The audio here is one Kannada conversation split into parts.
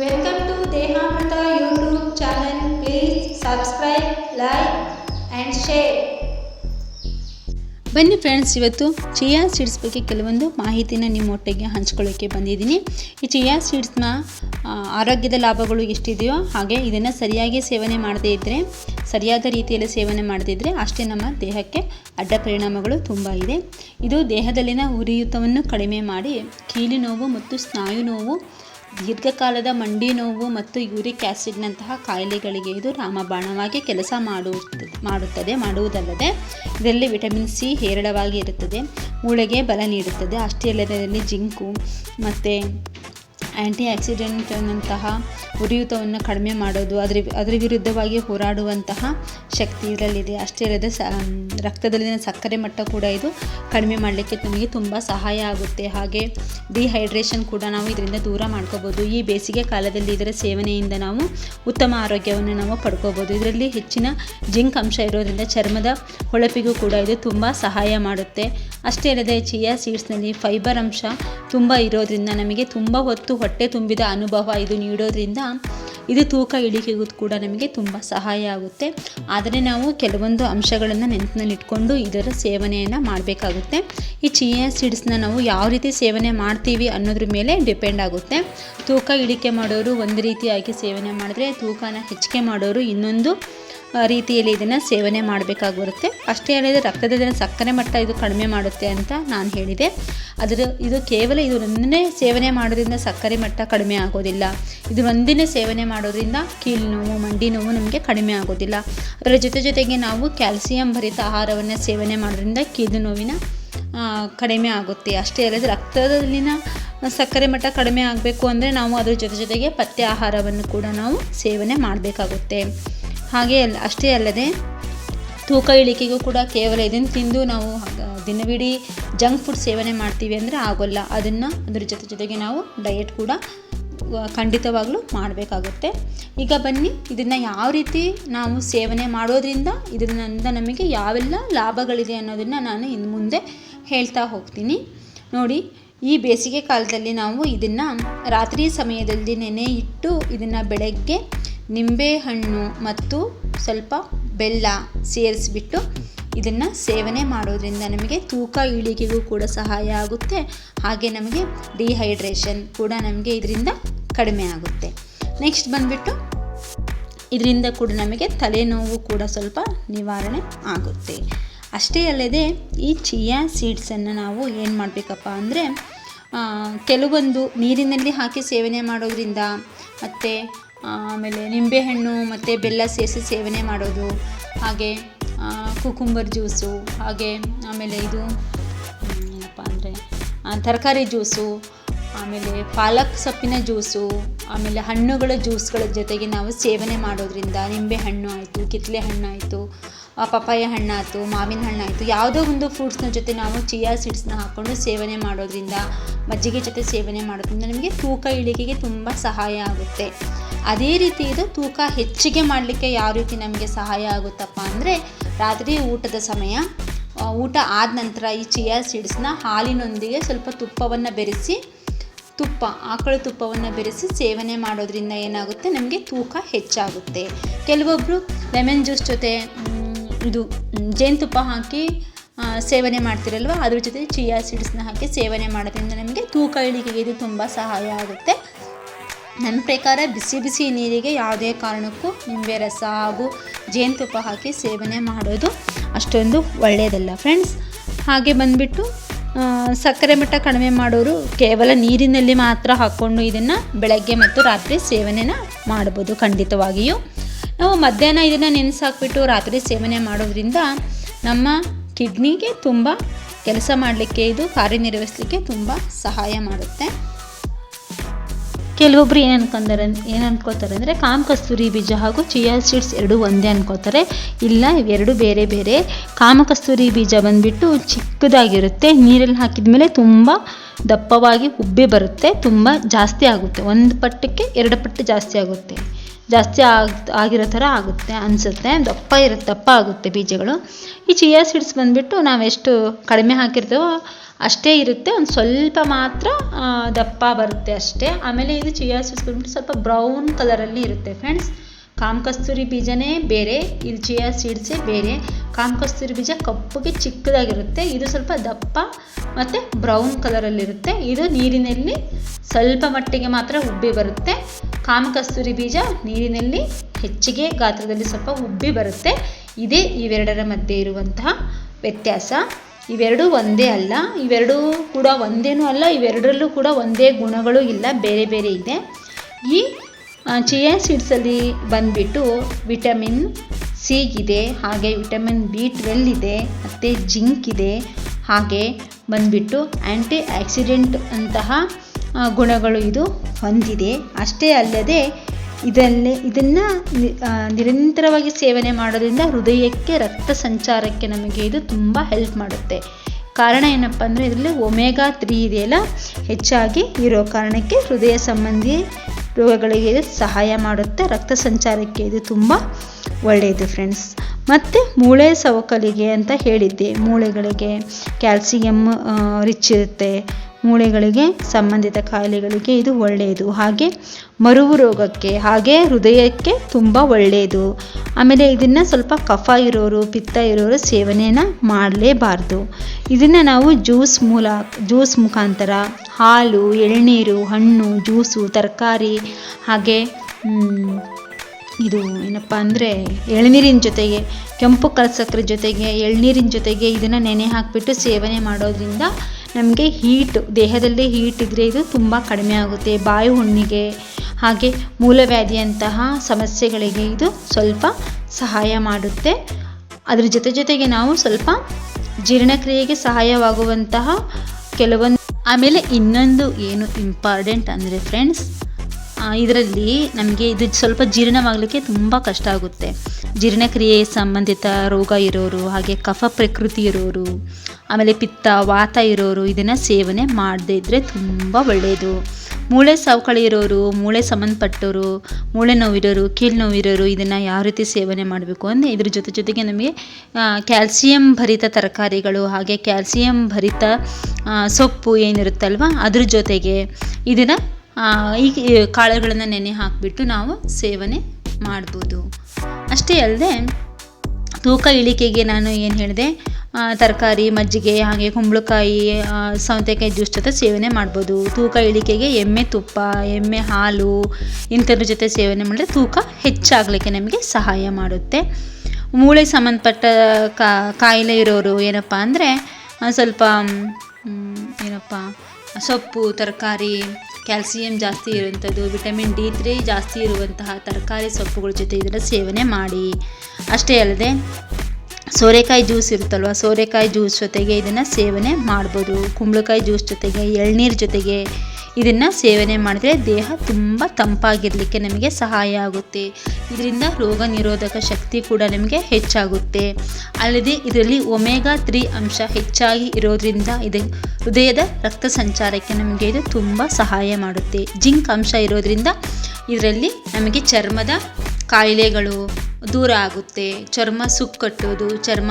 Welcome to Dehamrutha YouTube channel Please subscribe, like and share. ಬನ್ನಿ ಫ್ರೆಂಡ್ಸ್ ಇವತ್ತು ಚಿಯಾ ಸೀಡ್ಸ್ ಬಗ್ಗೆ ಕೆಲವೊಂದು ಮಾಹಿತಿನ ನಿಮ್ಮ ನಿಮ್ಮೊಟ್ಟಿಗೆ ಹಂಚ್ಕೊಳ್ಳೋಕ್ಕೆ ಬಂದಿದ್ದೀನಿ. ಈ ಚಿಯಾ ಸೀಡ್ಸ್ನ ಆರೋಗ್ಯದ ಲಾಭಗಳು ಎಷ್ಟಿದೆಯೋ ಹಾಗೆ ಇದನ್ನು ಸರಿಯಾಗಿ ಸೇವನೆ ಮಾಡದೇ ಇದ್ದರೆ ಸರಿಯಾದ ರೀತಿಯಲ್ಲಿ ಸೇವನೆ ಮಾಡದೇ ಇದ್ದರೆ ಅಷ್ಟೇ ನಮ್ಮ ದೇಹಕ್ಕೆ ಅಡ್ಡ ಪರಿಣಾಮಗಳು ತುಂಬ ಇದೆ. ಇದು ದೇಹದಲ್ಲಿನ ಉರಿಯೂತವನ್ನು ಕಡಿಮೆ ಮಾಡಿ ಕೀಲಿ ನೋವು ಮತ್ತು ಸ್ನಾಯು ನೋವು ದೀರ್ಘಕಾಲದ ಮಂಡಿ ನೋವು ಮತ್ತು ಯೂರಿಕ್ ಆ್ಯಸಿಡ್ನಂತಹ ಕಾಯಿಲೆಗಳಿಗೆ ಇದು ರಾಮಬಾಣವಾಗಿ ಕೆಲಸ ಮಾಡುತ್ತದೆ ಮಾಡುತ್ತದೆ, ಮಾಡುವುದಲ್ಲದೆ ಇದರಲ್ಲಿ ವಿಟಮಿನ್ ಸಿ ಹೇರಳವಾಗಿ ಇರುತ್ತದೆ, ಮೂಳೆಗೆ ಬಲ ನೀಡುತ್ತದೆ ಅಷ್ಟೇ ಅಲ್ಲದೆ ಜಿಂಕು ಮತ್ತು ಆ್ಯಂಟಿ ಆಕ್ಸಿಡೆಂಟ್ನಂತಹ ಉರಿಯೂತವನ್ನು ಕಡಿಮೆ ಮಾಡೋದು, ಅದ್ರ ಅದ್ರ ವಿರುದ್ಧವಾಗಿ ಹೋರಾಡುವಂತಹ ಶಕ್ತಿ ಇದರಲ್ಲಿದೆ. ಅಷ್ಟೇ ಅಲ್ಲದೆ ಸ ರಕ್ತದಲ್ಲಿನ ಸಕ್ಕರೆ ಮಟ್ಟ ಕೂಡ ಇದು ಕಡಿಮೆ ಮಾಡಲಿಕ್ಕೆ ನಮಗೆ ತುಂಬ ಸಹಾಯ ಆಗುತ್ತೆ. ಹಾಗೆ ಡಿಹೈಡ್ರೇಷನ್ ಕೂಡ ನಾವು ಇದರಿಂದ ದೂರ ಮಾಡ್ಕೋಬೋದು. ಈ ಬೇಸಿಗೆ ಕಾಲದಲ್ಲಿ ಇದರ ಸೇವನೆಯಿಂದ ನಾವು ಉತ್ತಮ ಆರೋಗ್ಯವನ್ನು ನಾವು ಪಡ್ಕೋಬೋದು. ಇದರಲ್ಲಿ ಹೆಚ್ಚಿನ ಜಿಂಕ್ ಅಂಶ ಇರೋದ್ರಿಂದ ಚರ್ಮದ ಹೊಳಪಿಗೂ ಕೂಡ ಇದು ತುಂಬ ಸಹಾಯ ಮಾಡುತ್ತೆ. ಅಷ್ಟೇ ಅಲ್ಲದೆ ಚಿಯಾ ಸೀಡ್ಸ್ನಲ್ಲಿ ಫೈಬರ್ ಅಂಶ ತುಂಬ ಇರೋದ್ರಿಂದ ನಮಗೆ ತುಂಬ ಹೊತ್ತು ತುಂಬಿದ ಅನುಭವ ಇದು ನೀಡೋದ್ರಿಂದ ಇದು ತೂಕ ಇಳಿಕೆಗೂ ಕೂಡ ನಮಗೆ ತುಂಬ ಸಹಾಯ ಆಗುತ್ತೆ. ಆದರೆ ನಾವು ಕೆಲವೊಂದು ಅಂಶಗಳನ್ನು ನೆನಪಿನಲ್ಲಿಟ್ಕೊಂಡು ಇದರ ಸೇವನೆಯನ್ನು ಮಾಡಬೇಕಾಗುತ್ತೆ. ಈ ಚಿಯಾ ಸೀಡ್ಸ್ನ ನಾವು ಯಾವ ರೀತಿ ಸೇವನೆ ಮಾಡ್ತೀವಿ ಅನ್ನೋದ್ರ ಮೇಲೆ ಡಿಪೆಂಡ್ ಆಗುತ್ತೆ. ತೂಕ ಇಳಿಕೆ ಮಾಡೋರು ಒಂದು ರೀತಿಯಾಗಿ ಸೇವನೆ ಮಾಡಿದ್ರೆ ತೂಕನ ಹೆಚ್ಚಿಗೆ ಮಾಡೋರು ಇನ್ನೊಂದು ರೀತಿಯಲ್ಲಿ ಇದನ್ನು ಸೇವನೆ ಮಾಡಬೇಕಾಗಿರುತ್ತೆ. ಅಷ್ಟೇ ಅಲ್ಲದೆ ರಕ್ತದಲ್ಲಿನ ಸಕ್ಕರೆ ಮಟ್ಟ ಇದು ಕಡಿಮೆ ಮಾಡುತ್ತೆ ಅಂತ ನಾನು ಹೇಳಿದೆ. ಅದರ, ಇದು ಕೇವಲ ಇದು ಒಂದನೇ ಸೇವನೆ ಮಾಡೋದ್ರಿಂದ ಸಕ್ಕರೆ ಮಟ್ಟ ಕಡಿಮೆ ಆಗೋದಿಲ್ಲ. ಇದು ಒಂದಿನೇ ಸೇವನೆ ಮಾಡೋದ್ರಿಂದ ಕೀಲು ನೋವು, ಮಂಡಿ ನೋವು ನಮಗೆ ಕಡಿಮೆ ಆಗೋದಿಲ್ಲ. ಅದರ ಜೊತೆ ಜೊತೆಗೆ ನಾವು ಕ್ಯಾಲ್ಸಿಯಂ ಭರಿತ ಆಹಾರವನ್ನು ಸೇವನೆ ಮಾಡೋದ್ರಿಂದ ಕೀಲು ನೋವಿನ ಕಡಿಮೆ ಆಗುತ್ತೆ. ಅಷ್ಟೇ ಅಲ್ಲದೆ ರಕ್ತದಲ್ಲಿನ ಸಕ್ಕರೆ ಮಟ್ಟ ಕಡಿಮೆ ಆಗಬೇಕು ಅಂದರೆ ನಾವು ಅದರ ಜೊತೆ ಜೊತೆಗೆ ಪಥ್ಯ ಆಹಾರವನ್ನು ಕೂಡ ನಾವು ಸೇವನೆ ಮಾಡಬೇಕಾಗುತ್ತೆ. ಹಾಗೆ ಅಲ್ಲ ಅಷ್ಟೇ ಅಲ್ಲದೆ ತೂಕ ಇಳಿಕೆಗೂ ಕೂಡ ಕೇವಲ ಇದನ್ನು ತಿಂದು ನಾವು ದಿನವಿಡೀ ಜಂಕ್ ಫುಡ್ ಸೇವನೆ ಮಾಡ್ತೀವಿ ಅಂದರೆ ಆಗೋಲ್ಲ. ಅದನ್ನು ಅದ್ರ ಜೊತೆ ಜೊತೆಗೆ ನಾವು ಡಯಟ್ ಕೂಡ ಖಂಡಿತವಾಗ್ಲೂ ಮಾಡಬೇಕಾಗುತ್ತೆ. ಈಗ ಬನ್ನಿ, ಇದನ್ನು ಯಾವ ರೀತಿ ನಾವು ಸೇವನೆ ಮಾಡೋದ್ರಿಂದ ಇದರಿಂದ ನಮಗೆ ಯಾವೆಲ್ಲ ಲಾಭಗಳಿದೆ ಅನ್ನೋದನ್ನು ನಾನು ಇನ್ನು ಮುಂದೆ ಹೇಳ್ತಾ ಹೋಗ್ತೀನಿ. ನೋಡಿ, ಈ ಬೇಸಿಗೆ ಕಾಲದಲ್ಲಿ ನಾವು ಇದನ್ನು ರಾತ್ರಿ ಸಮಯದಲ್ಲಿ ನೆನೆ ಇಟ್ಟು ಇದನ್ನು ಬೆಳಗ್ಗೆ ನಿಂಬೆಹಣ್ಣು ಮತ್ತು ಸ್ವಲ್ಪ ಬೆಲ್ಲ ಸೇರಿಸ್ಬಿಟ್ಟು ಇದನ್ನು ಸೇವನೆ ಮಾಡೋದ್ರಿಂದ ನಮಗೆ ತೂಕ ಇಳಿಕೆಗೂ ಕೂಡ ಸಹಾಯ ಆಗುತ್ತೆ. ಹಾಗೆ ನಮಗೆ ಡಿಹೈಡ್ರೇಷನ್ ಕೂಡ ನಮಗೆ ಇದರಿಂದ ಕಡಿಮೆ ಆಗುತ್ತೆ. ನೆಕ್ಸ್ಟ್ ಬಂದುಬಿಟ್ಟು ಇದರಿಂದ ಕೂಡ ನಮಗೆ ತಲೆನೋವು ಕೂಡ ಸ್ವಲ್ಪ ನಿವಾರಣೆ ಆಗುತ್ತೆ. ಅಷ್ಟೇ ಅಲ್ಲದೆ ಈ ಚಿಯಾ ಸೀಡ್ಸನ್ನು ನಾವು ಏನು ಮಾಡಬೇಕಪ್ಪ ಅಂದರೆ ಕೆಲವೊಂದು ನೀರಿನಲ್ಲಿ ಹಾಕಿ ಸೇವನೆ ಮಾಡೋದ್ರಿಂದ ಮತ್ತು ಆಮೇಲೆ ನಿಂಬೆಹಣ್ಣು ಮತ್ತು ಬೆಲ್ಲ ಸೇರಿಸಿ ಸೇವನೆ ಮಾಡೋದು, ಹಾಗೆ ಕುಕುಂಬರ್ ಜ್ಯೂಸು ಹಾಗೆ, ಆಮೇಲೆ ಇದು ಏನಪ್ಪ ಅಂದರೆ ತರಕಾರಿ ಜ್ಯೂಸು ಆಮೇಲೆ ಪಾಲಕ್ ಸೊಪ್ಪಿನ ಜ್ಯೂಸು ಆಮೇಲೆ ಹಣ್ಣುಗಳ ಜ್ಯೂಸ್ಗಳ ಜೊತೆಗೆ ನಾವು ಸೇವನೆ ಮಾಡೋದ್ರಿಂದ ನಿಂಬೆ ಹಣ್ಣು ಆಯಿತು ಕಿತ್ತಲೆ ಹಣ್ಣು ಆಯಿತು ಪಪಾಯ ಹಣ್ಣಾಯಿತು ಮಾವಿನ ಹಣ್ಣಾಯಿತು ಯಾವುದೋ ಒಂದು ಫ್ರೂಟ್ಸ್ನ ಜೊತೆ ನಾವು ಚಿಯಾ ಸೀಡ್ಸ್ನ ಹಾಕ್ಕೊಂಡು ಸೇವನೆ ಮಾಡೋದ್ರಿಂದ ಮಜ್ಜಿಗೆ ಜೊತೆ ಸೇವನೆ ಮಾಡೋದ್ರಿಂದ ನಮಗೆ ತೂಕ ಇಳಿಕೆಗೆ ತುಂಬ ಸಹಾಯ ಆಗುತ್ತೆ. ಅದೇ ರೀತಿ ಇದು ತೂಕ ಹೆಚ್ಚಿಗೆ ಮಾಡಲಿಕ್ಕೆ ಯಾವ ರೀತಿ ನಮಗೆ ಸಹಾಯ ಆಗುತ್ತಪ್ಪ ಅಂದರೆ ರಾತ್ರಿ ಊಟದ ಸಮಯ ಊಟ ಆದ ನಂತರ ಈ ಚಿಯಾ ಸೀಡ್ಸ್ನ ಹಾಲಿನೊಂದಿಗೆ ಸ್ವಲ್ಪ ತುಪ್ಪವನ್ನು ಬೆರೆಸಿ, ತುಪ್ಪ, ಆಕಳ ತುಪ್ಪವನ್ನು ಬೆರೆಸಿ ಸೇವನೆ ಮಾಡೋದ್ರಿಂದ ಏನಾಗುತ್ತೆ? ನಮಗೆ ತೂಕ ಹೆಚ್ಚಾಗುತ್ತೆ. ಕೆಲವೊಬ್ಬರು ಲೆಮನ್ ಜ್ಯೂಸ್ ಜೊತೆ ಇದು ಜೇನುತುಪ್ಪ ಹಾಕಿ ಸೇವನೆ ಮಾಡ್ತಿರಲ್ವ? ಅದ್ರ ಜೊತೆ ಚಿಯಾ ಸೀಡ್ಸ್ನ ಹಾಕಿ ಸೇವನೆ ಮಾಡೋದ್ರಿಂದ ನಮಗೆ ತೂಕ ಇಳಿಕೆಗೆ ಇದು ತುಂಬ ಸಹಾಯ ಆಗುತ್ತೆ. ನನ್ನ ಪ್ರಕಾರ ಬಿಸಿ ಬಿಸಿ ನೀರಿಗೆ ಯಾವುದೇ ಕಾರಣಕ್ಕೂ ನಿಂಬೆ ರಸ ಹಾಗೂ ಜೇನುತುಪ್ಪ ಹಾಕಿ ಸೇವನೆ ಮಾಡೋದು ಅಷ್ಟೊಂದು ಒಳ್ಳೆಯದಲ್ಲ ಫ್ರೆಂಡ್ಸ್. ಹಾಗೆ ಬಂದುಬಿಟ್ಟು ಸಕ್ಕರೆ ಮಟ್ಟ ಕಡಿಮೆ ಮಾಡೋರು ಕೇವಲ ನೀರಿನಲ್ಲಿ ಮಾತ್ರ ಹಾಕ್ಕೊಂಡು ಇದನ್ನು ಬೆಳಗ್ಗೆ ಮತ್ತು ರಾತ್ರಿ ಸೇವನೆನ ಮಾಡ್ಬೋದು ಖಂಡಿತವಾಗಿಯೂ. ನಾವು ಮಧ್ಯಾಹ್ನ ಇದನ್ನು ನೆನೆಸಾಕ್ಬಿಟ್ಟು ರಾತ್ರಿ ಸೇವನೆ ಮಾಡೋದ್ರಿಂದ ನಮ್ಮ ಕಿಡ್ನಿಗೆ ತುಂಬ ಕೆಲಸ ಮಾಡಲಿಕ್ಕೆ ಇದು ಕಾರ್ಯನಿರ್ವಹಿಸಲಿಕ್ಕೆ ತುಂಬ ಸಹಾಯ ಮಾಡುತ್ತೆ. ಕೆಲವೊಬ್ರು ಏನು ಅನ್ಕೊಂತಾರೆ ಏನು ಅನ್ಕೋತಾರೆ ಅಂದರೆ ಕಾಮ್ ಕಸ್ತೂರಿ ಬೀಜ ಹಾಗೂ ಚಿಯಾ ಸೀಡ್ಸ್ ಎರಡು ಒಂದೇ ಅನ್ಕೋತಾರೆ ಇಲ್ಲ, ಇವೆರಡು ಬೇರೆ ಬೇರೆ. ಕಾಮ ಕಸ್ತೂರಿ ಬೀಜ ಬಂದುಬಿಟ್ಟು ಚಿಕ್ಕದಾಗಿರುತ್ತೆ. ನೀರಲ್ಲಿ ಹಾಕಿದ ಮೇಲೆ ತುಂಬ ದಪ್ಪವಾಗಿ ಉಬ್ಬಿ ಬರುತ್ತೆ, ತುಂಬ ಜಾಸ್ತಿ ಆಗುತ್ತೆ. ಒಂದು ಪಟ್ಟಕ್ಕೆ ಎರಡು ಪಟ್ಟು ಜಾಸ್ತಿ ಆಗುತ್ತೆ. ಜಾಸ್ತಿ ಆಗ್, ಆಗಿರೋ ಥರ ಆಗುತ್ತೆ, ಅನಿಸುತ್ತೆ. ದಪ್ಪ ಇರುತ್ತೆ ದಪ್ಪ ಆಗುತ್ತೆ ಬೀಜಗಳು. ಈ ಚಿಯಾ ಸೀಡ್ಸ್ ಬಂದುಬಿಟ್ಟು ನಾವೆಷ್ಟು ಕಡಿಮೆ ಹಾಕಿರ್ತೀವೋ ಅಷ್ಟೇ ಇರುತ್ತೆ, ಒಂದು ಸ್ವಲ್ಪ ಮಾತ್ರ ದಪ್ಪ ಬರುತ್ತೆ ಅಷ್ಟೇ. ಆಮೇಲೆ ಇದು ಚಿಯಾ ಸೀಡ್ಸ್ ಬಂದ್ಬಿಟ್ಟು ಸ್ವಲ್ಪ ಬ್ರೌನ್ ಕಲರಲ್ಲಿ ಇರುತ್ತೆ ಫ್ರೆಂಡ್ಸ್ ಕಾಮ ಕಸ್ತೂರಿ ಬೀಜನೇ ಬೇರೆ ಇದು ಚಿಯಾ ಸೀಡ್ಸೇ ಬೇರೆ. ಕಾಮ ಕಸ್ತೂರಿ ಬೀಜ ಕಪ್ಪಗೆ ಚಿಕ್ಕದಾಗಿರುತ್ತೆ, ಇದು ಸ್ವಲ್ಪ ದಪ್ಪ ಮತ್ತು ಬ್ರೌನ್ ಕಲರಲ್ಲಿರುತ್ತೆ ಇದು ನೀರಿನಲ್ಲಿ ಸ್ವಲ್ಪ ಮಟ್ಟಿಗೆ ಮಾತ್ರ ಉಬ್ಬಿ ಬರುತ್ತೆ. ಕಾಮ ಕಸ್ತೂರಿ ಬೀಜ ನೀರಿನಲ್ಲಿ ಹೆಚ್ಚಿಗೆ ಗಾತ್ರದಲ್ಲಿ ಸ್ವಲ್ಪ ಉಬ್ಬಿ ಬರುತ್ತೆ. ಇದೇ ಇವೆರಡರ ಮಧ್ಯೆ ಇರುವಂತಹ ವ್ಯತ್ಯಾಸ. ಇವೆರಡೂ ಒಂದೇ ಅಲ್ಲ, ಇವೆರಡೂ ಕೂಡ ಒಂದೇನೂ ಅಲ್ಲ, ಇವೆರಡರಲ್ಲೂ ಕೂಡ ಒಂದೇ ಗುಣಗಳು ಇಲ್ಲ, ಬೇರೆ ಬೇರೆ ಇದೆ. ಈ ಚಿಯಾ ಸೀಡ್ಸಲ್ಲಿ ಬಂದ್ಬಿಟ್ಟು ವಿಟಮಿನ್ ಸಿ ಇದೆ, ಹಾಗೆ ವಿಟಮಿನ್ ಬಿ ಟ್ವೆಲ್ ಇದೆ, ಮತ್ತು ಜಿಂಕ್ ಇದೆ, ಹಾಗೆ ಬಂದ್ಬಿಟ್ಟು ಆ್ಯಂಟಿ ಆಕ್ಸಿಡೆಂಟ್ ಅಂತಹ ಗುಣಗಳು ಇದು ಹೊಂದಿದೆ. ಅಷ್ಟೇ ಅಲ್ಲದೆ ಇದಲ್ಲೇ ಇದನ್ನು ನಿರಂತರವಾಗಿ ಸೇವನೆ ಮಾಡೋದ್ರಿಂದ ಹೃದಯಕ್ಕೆ, ರಕ್ತ ಸಂಚಾರಕ್ಕೆ ನಮಗೆ ಇದು ತುಂಬ ಹೆಲ್ಪ್ ಮಾಡುತ್ತೆ. ಕಾರಣ ಏನಪ್ಪ ಅಂದರೆ ಇದರಲ್ಲಿ ಒಮೆಗಾ ತ್ರೀ ಇದೆಯಲ್ಲ, ಹೆಚ್ಚಾಗಿ ಇರೋ ಕಾರಣಕ್ಕೆ ಹೃದಯ ಸಂಬಂಧಿ ರೋಗಗಳಿಗೆ ಇದು ಸಹಾಯ ಮಾಡುತ್ತೆ, ರಕ್ತ ಸಂಚಾರಕ್ಕೆ ಇದು ತುಂಬ ಒಳ್ಳೆಯದು ಫ್ರೆಂಡ್ಸ್ ಮತ್ತು ಮೂಳೆ ಸವಕಲಿಗೆ ಅಂತ ಹೇಳಿದ್ದೆ, ಮೂಳೆಗಳಿಗೆ ಕ್ಯಾಲ್ಸಿಯಮ್ ರಿಚ್ ಇರುತ್ತೆ. ಮೂಳೆಗಳಿಗೆ ಸಂಬಂಧಿತ ಕಾಯಿಲೆಗಳಿಗೆ ಇದು ಒಳ್ಳೆಯದು. ಹಾಗೆ ಮರುವು ರೋಗಕ್ಕೆ, ಹಾಗೆ ಹೃದಯಕ್ಕೆ ತುಂಬ ಒಳ್ಳೆಯದು. ಆಮೇಲೆ ಇದನ್ನು ಸ್ವಲ್ಪ ಕಫ ಇರೋರು, ಪಿತ್ತ ಇರೋರು ಸೇವನೆಯನ್ನು ಮಾಡಲೇಬಾರ್ದು. ಇದನ್ನು ನಾವು ಜ್ಯೂಸ್ ಮೂಲ, ಜ್ಯೂಸ್ ಮುಖಾಂತರ ಹಾಲು, ಎಳ್ನೀರು, ಹಣ್ಣು, ಜ್ಯೂಸು, ತರಕಾರಿ, ಹಾಗೆ ಇದು ಏನಪ್ಪ ಅಂದರೆ ಎಳ್ನೀರಿನ ಜೊತೆಗೆ, ಕೆಂಪು ಕಲಸಕ್ರ ಜೊತೆಗೆ, ಎಳ್ನೀರಿನ ಜೊತೆಗೆ ಇದನ್ನು ನೆನೆ ಹಾಕಿಬಿಟ್ಟು ಸೇವನೆ ಮಾಡೋದ್ರಿಂದ ನಮಗೆ ಹೀಟ್ ದೇಹದಲ್ಲಿ ಹೀಟ್ ಇದ್ದರೆ ಇದು ತುಂಬ ಕಡಿಮೆ ಆಗುತ್ತೆ. ಬಾಯಿ ಹುಣ್ಣಿಗೆ ಹಾಗೆ ಮೂಲವ್ಯಾಧಿಯಂತಹ ಸಮಸ್ಯೆಗಳಿಗೆ ಇದು ಸ್ವಲ್ಪ ಸಹಾಯ ಮಾಡುತ್ತೆ. ಅದ್ರ ಜೊತೆ ಜೊತೆಗೆ ನಾವು ಸ್ವಲ್ಪ ಜೀರ್ಣಕ್ರಿಯೆಗೆ ಸಹಾಯವಾಗುವಂತಹ ಕೆಲವೊಂದು, ಆಮೇಲೆ ಇನ್ನೊಂದು ಏನು ಇಂಪಾರ್ಟೆಂಟ್ ಅಂದರೆ ಫ್ರೆಂಡ್ಸ್ ಇದರಲ್ಲಿ ನಮಗೆ ಇದು ಸ್ವಲ್ಪ ಜೀರ್ಣವಾಗಲಿಕ್ಕೆ ತುಂಬ ಕಷ್ಟ ಆಗುತ್ತೆ. ಜೀರ್ಣಕ್ರಿಯೆ ಸಂಬಂಧಿತ ರೋಗ ಇರೋರು, ಹಾಗೆ ಕಫ ಪ್ರಕೃತಿ ಇರೋರು, ಆಮೇಲೆ ಪಿತ್ತ, ವಾತ ಇರೋರು, ಇದನ್ನು ಸೇವನೆ ಮಾಡದೇ ಇದ್ದರೆ ತುಂಬ ಒಳ್ಳೆಯದು ಮೂಳೆ ಸವಕಳಿ ಇರೋರು, ಮೂಳೆ ಸಂಬಂಧಪಟ್ಟವರು ಮೂಳೆ ನೋವಿರೋರು ಕೀಲು ನೋವಿರೋರು ಇದನ್ನು ಯಾವ ರೀತಿ ಸೇವನೆ ಮಾಡಬೇಕು ಅಂದರೆ ಇದ್ರ ಜೊತೆ ಜೊತೆಗೆ ನಮಗೆ ಕ್ಯಾಲ್ಸಿಯಂ ಭರಿತ ತರಕಾರಿಗಳು, ಹಾಗೆ ಕ್ಯಾಲ್ಸಿಯಂ ಭರಿತ ಸೊಪ್ಪು ಏನಿರುತ್ತಲ್ವ ಅದ್ರ ಜೊತೆಗೆ ಇದನ್ನು ಈ ಕಾಳುಗಳನ್ನು ನೆನೆ ಹಾಕಿಬಿಟ್ಟು ನಾವು ಸೇವನೆ ಮಾಡ್ಬೋದು. ಅಷ್ಟೇ ಅಲ್ಲದೆ ತೂಕ ಇಳಿಕೆಗೆ ನಾನು ಏನು ಹೇಳಿದೆ ತರಕಾರಿ, ಮಜ್ಜಿಗೆ, ಹಾಗೆ ಕುಂಬಳಕಾಯಿ ಸೌತೆಕಾಯಿ ಜ್ಯೂಸ್ ಜೊತೆ ಸೇವನೆ ಮಾಡ್ಬೋದು. ತೂಕ ಇಳಿಕೆಗೆ ಎಮ್ಮೆ ತುಪ್ಪ, ಎಮ್ಮೆ ಹಾಲು, ಇಂಥದ್ರ ಜೊತೆ ಸೇವನೆ ಮಾಡಿದ್ರೆ ತೂಕ ಹೆಚ್ಚಾಗಲಿಕ್ಕೆ ನಮಗೆ ಸಹಾಯ ಮಾಡುತ್ತೆ. ಮೂಳೆ ಸಂಬಂಧಪಟ್ಟ ಕಾಯಿಲೆ ಇರೋರು ಏನಪ್ಪ ಅಂದರೆ ಸ್ವಲ್ಪ ಏನಪ್ಪ, ಸೊಪ್ಪು, ತರಕಾರಿ ಕ್ಯಾಲ್ಸಿಯಂ ಜಾಸ್ತಿ ಇರುವಂಥದ್ದು, ವಿಟಮಿನ್ ಡಿ ತ್ರೀ ಜಾಸ್ತಿ ಇರುವಂತಹ ತರಕಾರಿ ಸೊಪ್ಪುಗಳ ಜೊತೆ ಇದನ್ನು ಸೇವನೆ ಮಾಡಿ. ಅಷ್ಟೇ ಅಲ್ಲದೆ, ಸೋರೆಕಾಯಿ ಜ್ಯೂಸ್ ಇರುತ್ತಲ್ವ, ಸೋರೆಕಾಯಿ ಜ್ಯೂಸ್ ಜೊತೆಗೆ ಇದನ್ನು ಸೇವನೆ ಮಾಡ್ಬೋದು. ಕುಂಬಳಕಾಯಿ ಜ್ಯೂಸ್ ಜೊತೆಗೆ, ಎಳ್ನೀರು ಜೊತೆಗೆ ಇದನ್ನು ಸೇವನೆ ಮಾಡಿದರೆ ದೇಹ ತುಂಬ ತಂಪಾಗಿರಲಿಕ್ಕೆ ನಮಗೆ ಸಹಾಯ ಆಗುತ್ತೆ. ಇದರಿಂದ ರೋಗ ನಿರೋಧಕ ಶಕ್ತಿ ಕೂಡ ನಮಗೆ ಹೆಚ್ಚಾಗುತ್ತೆ. ಅಲ್ಲದೆ ಇದರಲ್ಲಿ ಒಮೆಗಾ ತ್ರೀ ಅಂಶ ಹೆಚ್ಚಾಗಿ ಇರೋದ್ರಿಂದ ಇದು ಹೃದಯದ ರಕ್ತ ಸಂಚಾರಕ್ಕೆ ನಮಗೆ ಇದು ತುಂಬ ಸಹಾಯ ಮಾಡುತ್ತೆ. ಜಿಂಕ್ ಅಂಶ ಇರೋದ್ರಿಂದ ಇದರಲ್ಲಿ ನಮಗೆ ಚರ್ಮದ ಕಾಯಿಲೆಗಳು ದೂರ ಆಗುತ್ತೆ. ಚರ್ಮ ಸುಕ್ಕಟ್ಟೋದು ಚರ್ಮ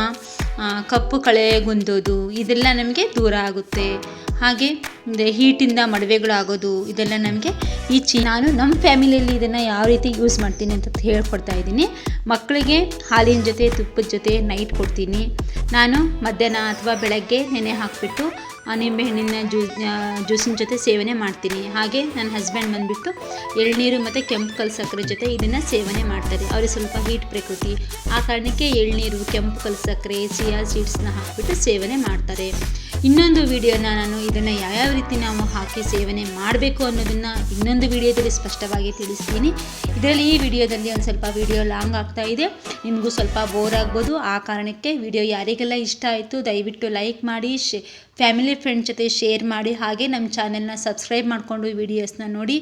ಕಪ್ಪು ಕಳೆ ಗುಂದೋದು ಇದೆಲ್ಲ ನಮಗೆ ದೂರ ಆಗುತ್ತೆ. ಹಾಗೆ ಹೀಟಿಂದ ಮಡವೆಗಳಾಗೋದು, ಇದೆಲ್ಲ ನಮಗೆ ಈ ಚಿ ನಾನು ನಮ್ಮ ಫ್ಯಾಮಿಲಿಯಲ್ಲಿ ಇದನ್ನು ಯಾವ ರೀತಿ ಯೂಸ್ ಮಾಡ್ತೀನಿ ಅಂತ ಹೇಳ್ಕೊಡ್ತಾ ಇದ್ದೀನಿ. ಮಕ್ಕಳಿಗೆ ಹಾಲಿನ ಜೊತೆ, ತುಪ್ಪದ ಜೊತೆ ನೈಟ್ ಕೊಡ್ತೀನಿ. ನಾನು ಮಧ್ಯಾಹ್ನ ಅಥವಾ ಬೆಳಗ್ಗೆ ನೆನೆ ಹಾಕಿಬಿಟ್ಟು ನಿಂಬೆಹಣ್ಣಿನ ಜ್ಯೂಸ್ ಜ್ಯೂಸಿನ ಜೊತೆ ಸೇವನೆ ಮಾಡ್ತೀನಿ. ಹಾಗೆ ನನ್ನ ಹಸ್ಬೆಂಡ್ ಬಂದುಬಿಟ್ಟು ಎಳ್ನೀರು ಮತ್ತು ಕೆಂಪು ಕಲ್ ಸಕ್ಕರೆ ಜೊತೆ ಇದನ್ನು ಸೇವನೆ ಮಾಡ್ತಾರೆ. ಅವ್ರಿಗೆ ಸ್ವಲ್ಪ ಹೀಟ್ ಪ್ರಕೃತಿ. ಆ ಕಾರಣಕ್ಕೆ ಎಳ್ನೀರು, ಕೆಂಪು ಕಲ್ ಸಕ್ಕರೆ ಸಿಯಾ ಸೀಡ್ಸ್ನ ಹಾಕಿಬಿಟ್ಟು ಸೇವನೆ ಮಾಡ್ತಾರೆ. ಇನ್ನೊಂದು ವಿಡಿಯೋನ ನಾನು ಇದನ್ನು ಯಾವ್ಯಾವ ರೀತಿ ನಾವು ಹಾಕಿ ಸೇವನೆ ಮಾಡಬೇಕು ಅನ್ನೋದನ್ನು ಇನ್ನೊಂದು ವಿಡಿಯೋದಲ್ಲಿ ಸ್ಪಷ್ಟವಾಗಿ ತಿಳಿಸ್ತೀನಿ. ಇದರಲ್ಲಿ ಈ ವಿಡಿಯೋದಲ್ಲಿ ಒಂದು ಸ್ವಲ್ಪ ವಿಡಿಯೋ ಲಾಂಗ್ ಆಗ್ತಾ ಇದೆ. ನಿಮಗೂ ಸ್ವಲ್ಪ ಬೋರ್ ಆಗ್ಬೋದು. ಆ ಕಾರಣಕ್ಕೆ ವಿಡಿಯೋ ಯಾರಿಗೆಲ್ಲ ಇಷ್ಟ ಆಯಿತು ದಯವಿಟ್ಟು ಲೈಕ್ ಮಾಡಿ ಫ್ಯಾಮಿಲಿ ಫ್ರೆಂಡ್ ಜೊತೆ ಶೇರ್ ಮಾಡಿ ಹಾಗೆ ನಮ್ಮ ಚಾನೆಲ್ನ ಸಬ್ಸ್ಕ್ರೈಬ್ ಮಾಡಿಕೊಂಡು ವಿಡಿಯೋಸ್ನ ನೋಡಿ.